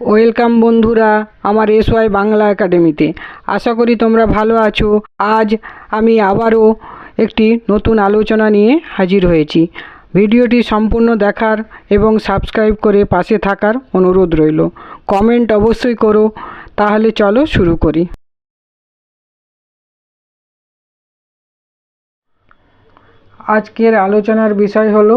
Welcome বন্ধুরা আমার S Y Bangla একাডেমিতে। আশা করি তোমরা ভালো আছো। আজ আমি আবারও একটি নতুন আলোচনা নিয়ে হাজির হয়েছি। ভিডিওটি সম্পূর্ণ দেখার এবং সাবস্ক্রাইব করে পাশে থাকার অনুরোধ রইল। কমেন্ট অবশ্যই করো, তাহলে চলো শুরু করি। আজকের আলোচনার বিষয় হলো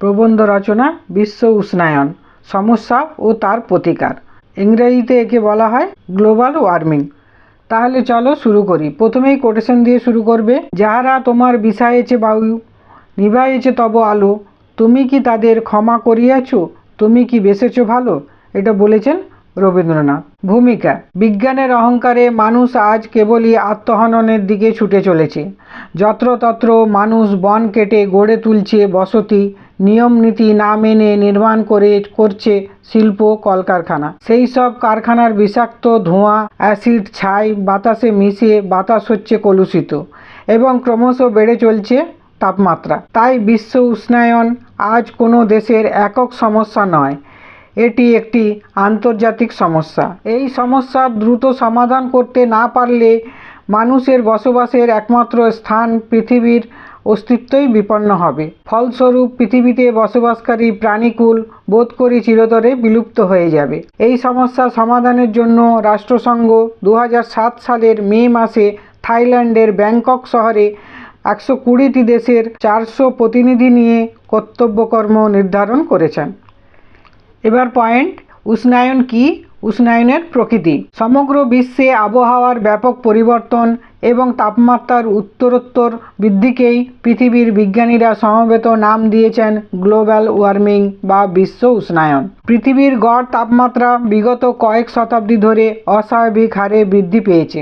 প্রবন্ধ রচনা বিশ্ব উষ্ণায়ন। সমস্যা ও তার প্রতিকার। ইংরেজিতে একে বলা হয় গ্লোবাল ওয়ার্মিং। তাহলে চলো শুরু করি। প্রথমেই কোটেশন দিয়ে শুরু করবে, যাহারা তোমার বিষায়েছে বায়ু নিভাইয়েছে তব আলো, তুমি কি তাদের ক্ষমা করিয়াছ? তুমি কি বেসেছ ভালো? এটা বলেছেন রবীন্দ্রনাথ। ভূমিকা, বিজ্ঞানের অহংকারে মানুষ আজ কেবলই আত্মহননের দিকে ছুটে চলেছে। যত্রতত্র মানুষ বন কেটে গড়ে তুলছে বসতি নিয়ম নীতি না মেনে নির্মাণ করে করছে শিল্প কলকারখানা। সেই সব কারখানার বিষাক্ত ধোঁয়া, অ্যাসিড ছাই, বাতাসে মিশিয়ে বাতাস হচ্ছে কলুষিত এবং ক্রমশ বেড়ে চলছে তাপমাত্রা। তাই বিশ্ব উষ্ণায়ন আজ কোনো দেশের একক সমস্যা নয়, এটি একটি আন্তর্জাতিক সমস্যা। এই সমস্যার দ্রুত সমাধান করতে না পারলে মানুষের বসবাসের একমাত্র স্থান পৃথিবীর অস্তিত্বই বিপন্ন হবে। ফলস্বরূপ পৃথিবীতে বসবাসকারী প্রাণীকুল বোধ করি চিরতরে বিলুপ্ত হয়ে যাবে। এই সমস্যা সমাধানের জন্য রাষ্ট্রসংঘ দু হাজার সাত সালের মে মাসে থাইল্যান্ডের ব্যাংকক শহরে একশো কুড়িটি দেশের চারশো প্রতিনিধি নিয়ে কর্তব্যকর্ম নির্ধারণ করেছেন। এবার পয়েন্ট, উষ্ণায়ন কি? উষ্ণায়নের প্রকৃতি। সমগ্র বিশ্বে আবহাওয়ার ব্যাপক পরিবর্তন এবং তাপমাত্রার উত্তরোত্তর বৃদ্ধিকেই পৃথিবীর বিজ্ঞানীরা সমবেত নাম দিয়েছেন গ্লোবাল ওয়ার্মিং বা বিশ্ব উষ্ণায়ন। পৃথিবীর গড় তাপমাত্রা বিগত কয়েক শতাব্দী ধরে অস্বাভাবিক হারে বৃদ্ধি পেয়েছে।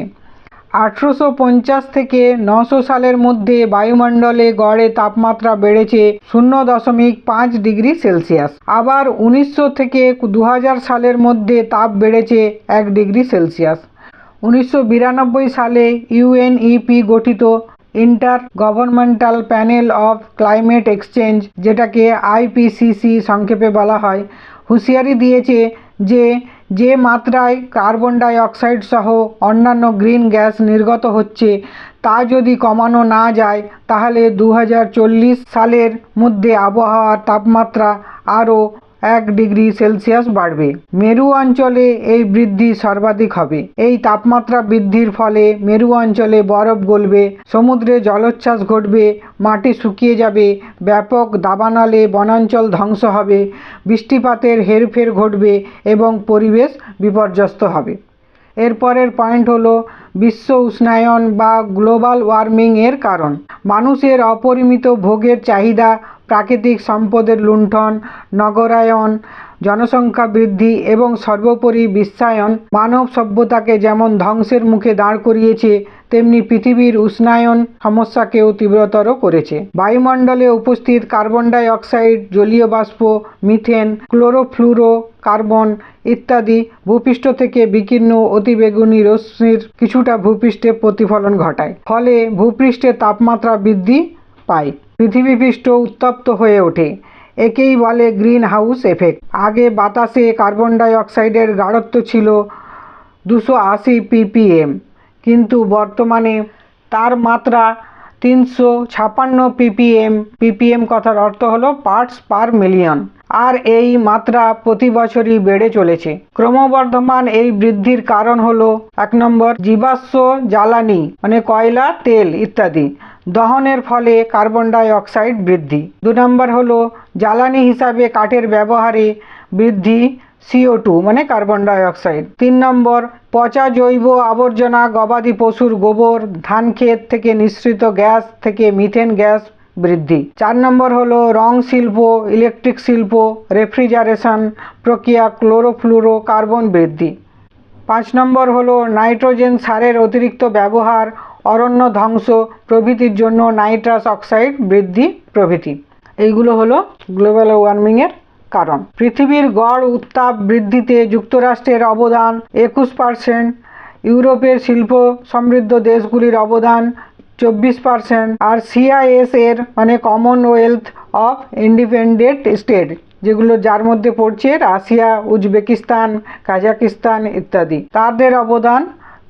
আঠেরোশো পঞ্চাশ থেকে নশো সালের মধ্যে বায়ুমণ্ডলে গড়ে তাপমাত্রা বেড়েছে শূন্য দশমিক পাঁচ ডিগ্রি সেলসিয়াস। আবার উনিশশো থেকে দু হাজার সালের মধ্যে তাপ বেড়েছে এক ডিগ্রি সেলসিয়াস। উনিশশো বিরানব্বই সালে ইউএনইপি গঠিত intergovernmental panel of climate exchange, যেটাকে আইপিসিসি সংক্ষেপে বলা হয়, হুঁশিয়ারি দিয়েছে যে যে মাত্রায় কার্বন ডাই অক্সাইড সহ অন্যান্য গ্রিন গ্যাস নির্গত হচ্ছে, তা যদি কমানো না যায়, তাহলে দু হাজার চল্লিশ সালের মধ্যে আবহাওয়ার তাপমাত্রা আরও এক ডিগ্রি সেলসিয়াস বাড়বে। মেরু অঞ্চলে এই বৃদ্ধি সর্বাধিক হবে। এই তাপমাত্রা বৃদ্ধির ফলে মেরু অঞ্চলে বরফ গলবে, সমুদ্রে জলোচ্ছ্বাস ঘটবে, মাটি শুকিয়ে যাবে, ব্যাপক দাবানালে বনাঞ্চল ধ্বংস হবে, বৃষ্টিপাতের হেরফের ঘটবে এবং পরিবেশ বিপর্যস্ত হবে। এরপরের পয়েন্ট হলো বিশ্ব উষ্ণায়ন বা গ্লোবাল ওয়ার্মিং এর কারণ। মানুষের অপরিমিত ভোগের চাহিদা, প্রাকৃতিক সম্পদের লুণ্ঠন, নগরায়ন, জনসংখ্যা বৃদ্ধি এবং সর্বোপরি বিশ্বায়ন মানব সভ্যতাকে যেমন ধ্বংসের মুখে দাঁড় করিয়েছে, তেমনি পৃথিবীর উষ্ণায়ন সমস্যাকেও তীব্রতর করেছে। বায়ুমণ্ডলে উপস্থিত কার্বন ডাই অক্সাইড, জলীয় বাষ্প, মিথেন, ক্লোরোফ্লুরো, কার্বন ইত্যাদি। ভূপৃষ্ঠ থেকে বিকীর্ণ অতিবেগুনি রশ্মির কিছুটা ভূপৃষ্ঠে প্রতিফলন ঘটায়। ফলে ভূপৃষ্ঠের তাপমাত্রা বৃদ্ধি পায়। পৃথিবীপৃষ্ঠ উত্তপ্ত হয়ে ওঠে। একেই বলে গ্রিন হাউস এফেক্ট। আগে বাতাসে কার্বন ডাই অক্সাইডের গাঢ়ত্ব ছিল দুশো আশি পিপিএম। কিন্তু বর্তমানে তার মাত্রা তিনশো ছাপান্ন পিপিএম। পিপিএম কথার অর্থ হলো পার্টস পার মিলিয়ন। আর এই মাত্রা প্রতি বছরই বেড়ে চলেছে। ক্রমবর্ধমান এই বৃদ্ধির কারণ হলো, এক নম্বর, জীবাশ্ম জ্বালানি মানে কয়লা, তেল ইত্যাদি। দহনের ফলে কার্বন ডাই অক্সাইড বৃদ্ধি। দু নম্বর হলো, জ্বালানি হিসাবে কাঠের ব্যবহারে বৃদ্ধি সিও টু মানে কার্বন ডাই অক্সাইড তিন নম্বর, পচা জৈব আবর্জনা গবাদি পশুর গোবর, ধান ক্ষেত থেকে নিঃসৃত গ্যাস থেকে মিথেন গ্যাস বৃদ্ধি। চার নম্বর হলো রং শিল্প, ইলেকট্রিক শিল্প, রেফ্রিজারেশন প্রক্রিয়া, ক্লোরোফ্লুরো, কার্বন বৃদ্ধি। পাঁচ নম্বর হলো নাইট্রোজেন সারের অতিরিক্ত ব্যবহার, অরণ্য ধ্বংস, প্রভৃতির জন্য নাইট্রাস অক্সাইড বৃদ্ধি প্রভৃতি। এইগুলো হলো গ্লোবাল ওয়ার্মিংয়ের কারণ। পৃথিবীর গড় উত্তাপ বৃদ্ধিতে যুক্তরাষ্ট্রের অবদান একুশ পার্সেন্ট, ইউরোপের শিল্প সমৃদ্ধ দেশগুলির অবদান চব্বিশ পার্সেন্ট আর সিআইএস এর মানে কমনওয়েলথ অফ ইন্ডিপেন্ডেন্ট স্টেট যেগুলো যার মধ্যে পড়ছে রাশিয়া, উজবেকিস্তান, কাজাকিস্তান ইত্যাদি, তাদের অবদান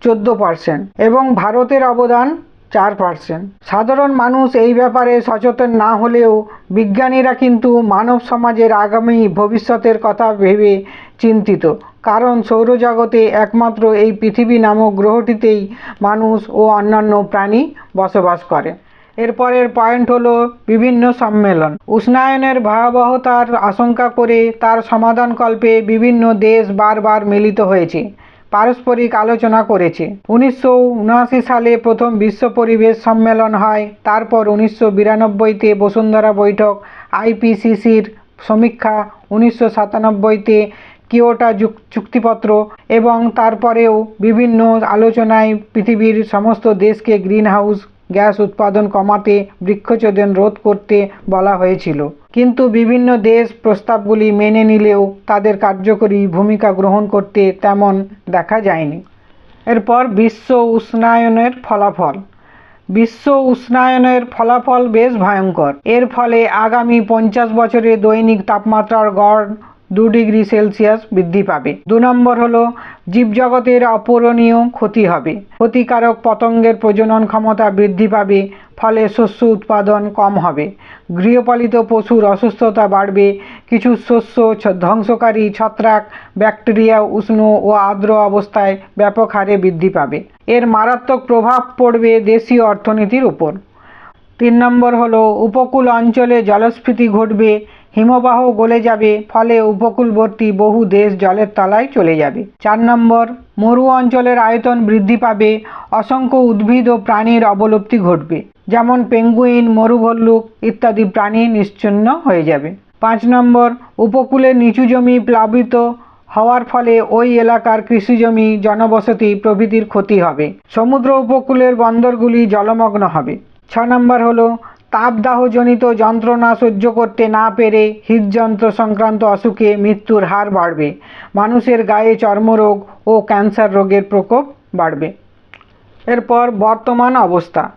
চোদ্দ পার্সেন্ট এবং ভারতের অবদান চার পার্সেন্ট সাধারণ মানুষ এই ব্যাপারে সচেতন না হলেও বিজ্ঞানীরা কিন্তু মানব সমাজের আগামী ভবিষ্যতের কথা ভেবে চিন্তিত। কারণ সৌরজগতে একমাত্র এই পৃথিবী নামক গ্রহটিতেই মানুষ ও অন্যান্য প্রাণী বসবাস করে। এরপরের পয়েন্ট হলো বিভিন্ন সম্মেলন। উষ্ণায়নের ভয়াবহতার আশঙ্কা করে তার সমাধানকল্পে বিভিন্ন দেশ বারবার মিলিত হয়েছে, পারস্পরিক আলোচনা করেছে। উনিশশো উনআশি সালে প্রথম বিশ্ব পরিবেশ সম্মেলন হয়, তারপর উনিশশো বিরানব্বইতে বসুন্ধরা বৈঠক, আইপিসিসির সমীক্ষা, উনিশশো সাতানব্বইতে যুক- চুক্তিপত্র এবং তারপরেও বিভিন্ন আলোচনায় পৃথিবীর সমস্ত দেশকে গ্রিনহাউস গ্যাস উৎপাদন কমাতে বৃক্ষচ্ছেদন রোধ করতে বলা হয়েছিল। কিন্তু বিভিন্ন দেশ প্রস্তাবগুলি মেনে নিলেও তাদের কার্যকরী ভূমিকা গ্রহণ করতে তেমন দেখা যায়নি। এরপর বিশ্ব উষ্ণায়নের ফলাফল। বিশ্ব উষ্ণায়নের ফলাফল বেশ ভয়ঙ্কর। এর ফলে আগামী পঞ্চাশ বছরে দৈনিক তাপমাত্রার গড় দু ডিগ্রি সেলসিয়াস বৃদ্ধি পাবে। দু নম্বর হলো, জীবজগতের অপূরণীয় ক্ষতি হবে। ক্ষতিকারক পতঙ্গের প্রজনন ক্ষমতা বৃদ্ধি পাবে, ফলে শস্য উৎপাদন কম হবে। গৃহপালিত পশুর অসুস্থতা বাড়বে, কিছু শস্য ধ্বংসকারী ছত্রাক, ব্যাকটেরিয়া উষ্ণ ও আর্দ্র অবস্থায় ব্যাপক হারে বৃদ্ধি পাবে। এর মারাত্মক প্রভাব পড়বে দেশীয় অর্থনীতির উপর। তিন নম্বর হলো, উপকূল অঞ্চলে জলস্ফীতি ঘটবে হিমবাহ গলে যাবে, ফলে উপকূলবর্তী বহু দেশ জলের তলায় চলে যাবে। চার নম্বর, মরু অঞ্চলের আয়তন বৃদ্ধি পাবে, অসংখ্য উদ্ভিদ ও প্রাণীর অবলুপ্তি ঘটবে। যেমন পেঙ্গুইন, মরুভল্লুক ইত্যাদি প্রাণী নিশ্চিহ্ন হয়ে যাবে। পাঁচ নম্বর উপকূলের নিচু জমি প্লাবিত হওয়ার ফলে ওই এলাকার কৃষিজমি জনবসতি প্রভৃতির ক্ষতি হবে। সমুদ্র উপকূলের বন্দরগুলি জলমগ্ন হবে। ছ নম্বর হলো তাপদাহজনিত যন্ত্রণা সহ্য করতে না পেরে হৃদযন্ত্র সংক্রান্ত অসুখে মৃত্যুর হার বাড়বে। মানুষের গায়ে চর্মরোগ ও ক্যান্সার রোগের প্রকোপ বাড়বে। এরপর বর্তমান অবস্থা।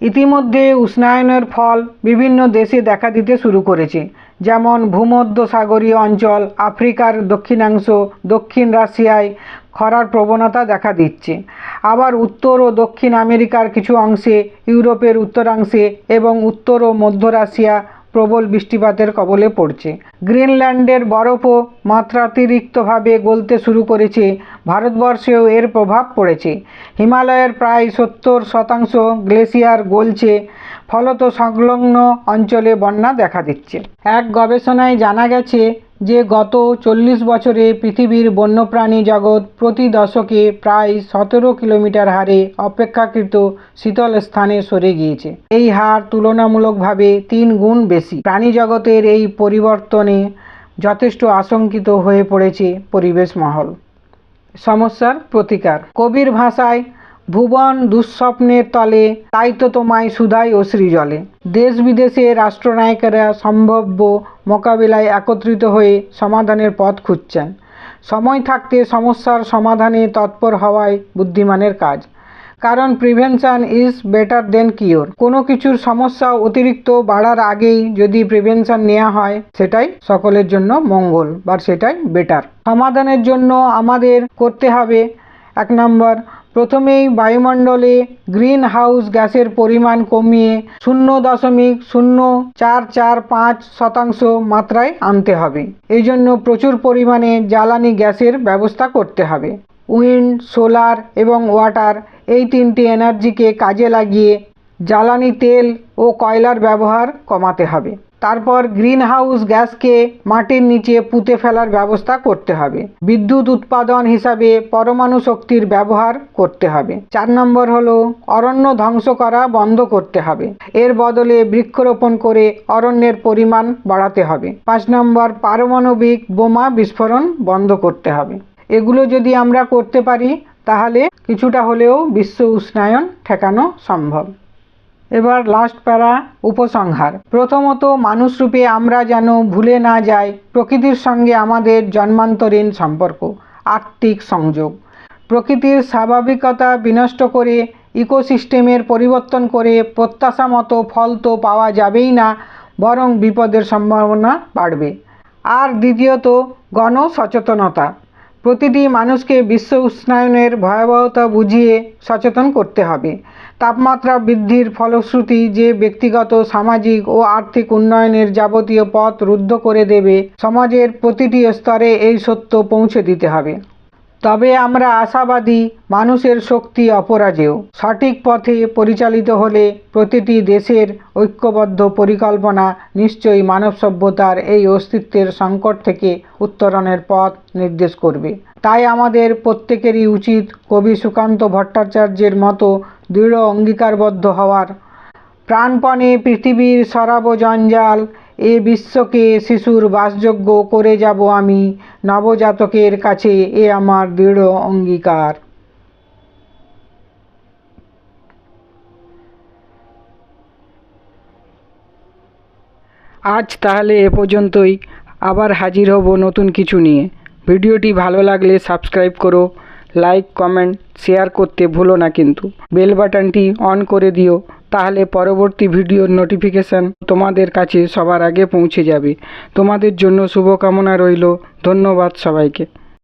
ইতিমধ্যে উষ্ণায়নের ফল বিভিন্ন দেশে দেখা দিতে শুরু করেছে। যেমন ভূমধ্যসাগরীয় অঞ্চল, আফ্রিকার দক্ষিণাংশ, দক্ষিণ রাশিয়ায় খরার প্রবণতা দেখা দিচ্ছে। আবার উত্তর ও দক্ষিণ আমেরিকার কিছু অংশে, ইউরোপের উত্তরাংশে এবং উত্তর ও মধ্য রাশিয়া প্রবল বৃষ্টিপাতের কবলে পড়ছে। গ্রিনল্যান্ডের বরফও মাত্রাতিরিক্তভাবে গলতে শুরু করেছে, ভারতবর্ষেও এর প্রভাব পড়েছে। হিমালয়ের প্রায় সত্তর শতাংশ গ্লেসিয়ার গলছে, ফলত সংলগ্ন অঞ্চলে বন্যা দেখা দিচ্ছে। এক গবেষণায় জানা গেছে যে গত চল্লিশ বছরে পৃথিবীর বন্যপ্রাণী জগৎ প্রতি দশকে প্রায় সতেরো কিলোমিটার হারে অপেক্ষাকৃত শীতল স্থানে সরে গিয়েছে। এই হার তুলনামূলকভাবে তিন গুণ বেশি। প্রাণী জগতের এই পরিবর্তনে যথেষ্ট আশঙ্কিত হয়ে পড়েছে পরিবেশ মহল। সমস্যার প্রতিকার। কবির ভাষায়, ভুবন দুঃস্বপ্নের তলে, তাই তো তোমায় সুধাই ও সৃজলে দেশ বিদেশে রাষ্ট্রনায়কেরা সম্ভাব্য মোকাবিলায় একত্রিত হয়ে সমাধানের পথ খুঁজছেন। সময় থাকতে সমস্যার সমাধানে তৎপর হওয়াই বুদ্ধিমানের কাজ। কারণ prevention is better than cure. কোনো কিছুর সমস্যা অতিরিক্ত বাড়ার আগেই যদি প্রিভেনশন নেওয়া হয়, সেটাই সকলের জন্য মঙ্গল, বা সেটাই বেটার। সমাধানের জন্য আমাদের করতে হবে এক নম্বর প্রথমেই বায়ুমণ্ডলে গ্রিন হাউস গ্যাসের পরিমাণ কমিয়ে শূন্য দশমিক শূন্য চার চার পাঁচ শতাংশ মাত্রায় আনতে হবে। এই জন্য প্রচুর পরিমাণে জ্বালানি গ্যাসের ব্যবস্থা করতে হবে। উইন্ড, সোলার এবং ওয়াটার এই তিনটি এনার্জিকে কাজে লাগিয়ে জ্বালানি তেল ও কয়লার ব্যবহার কমাতে হবে। তারপর গ্রিন হাউস গ্যাসকে মাটির নিচে পুঁতে ফেলার ব্যবস্থা করতে হবে। বিদ্যুৎ উৎপাদন হিসাবে পরমাণু শক্তির ব্যবহার করতে হবে। চার নম্বর হলো অরণ্য ধ্বংস করা বন্ধ করতে হবে। এর বদলে বৃক্ষরোপণ করে অরণ্যের পরিমাণ বাড়াতে হবে। পাঁচ নম্বর পারমাণবিক বোমা বিস্ফোরণ বন্ধ করতে হবে। এগুলো যদি আমরা করতে পারি, তাহলে কিছুটা হলেও বিশ্ব উষ্ণায়ন ঠেকানো সম্ভব। এবার লাস্ট প্যারা, উপসংহার। প্রথমত, মানুষরূপে আমরা যেন ভুলে না যাই প্রকৃতির সঙ্গে আমাদের জন্মান্তরীণ সম্পর্ক আর্থিক সংযোগ। প্রকৃতির স্বাভাবিকতা বিনষ্ট করে, ইকোসিস্টেমের পরিবর্তন করে প্রত্যাশা মতো ফল তো পাওয়া যাবেই না, বরং বিপদের সম্ভাবনা বাড়বে। আর দ্বিতীয়ত, গণসচেতনতা। প্রতিটি মানুষকে বিশ্ব উষ্ণায়নের ভয়াবহতা বুঝিয়ে সচেতন করতে হবে। তাপমাত্রা বৃদ্ধির ফলশ্রুতি যে ব্যক্তিগত, সামাজিক ও আর্থিক উন্নয়নের যাবতীয় পথ রুদ্ধ করে দেবে সমাজের প্রতিটি স্তরে এই সত্য পৌঁছে দিতে হবে। তবে আমরা আশাবাদী, মানুষের শক্তি অপরাজেয়। সঠিক পথে পরিচালিত হলে প্রতিটি দেশের ঐক্যবদ্ধ পরিকল্পনা নিশ্চয়ই মানব সভ্যতার এই অস্তিত্বের সংকট থেকে উত্তরণের পথ নির্দেশ করবে। তাই আমাদের প্রত্যেকেরই উচিত কবি সুকান্ত ভট্টাচার্যের মতো দৃঢ় অঙ্গীকারবদ্ধ হওয়ার। প্রাণপণে পৃথিবীর সরাব জঞ্জাল, এ বিশ্বকে শিশুর বাসযোগ্য করে যাব আমি, নবজাতকের কাছে এ আমার দৃঢ় অঙ্গীকার। আজ তাহলে এ পর্যন্তই। আবার হাজির হব নতুন কিছু নিয়ে। ভিডিওটি ভালো লাগলে সাবস্ক্রাইব করো। লাইক কমেন্ট শেয়ার করতে ভুলো না কিন্তু। বেল বাটনটি অন করে দিও, তাহলে পরবর্তী ভিডিওর নোটিফিকেশান তোমাদের কাছে সবার আগে পৌঁছে যাবে। তোমাদের জন্য শুভকামনা রইল, ধন্যবাদ সবাইকে।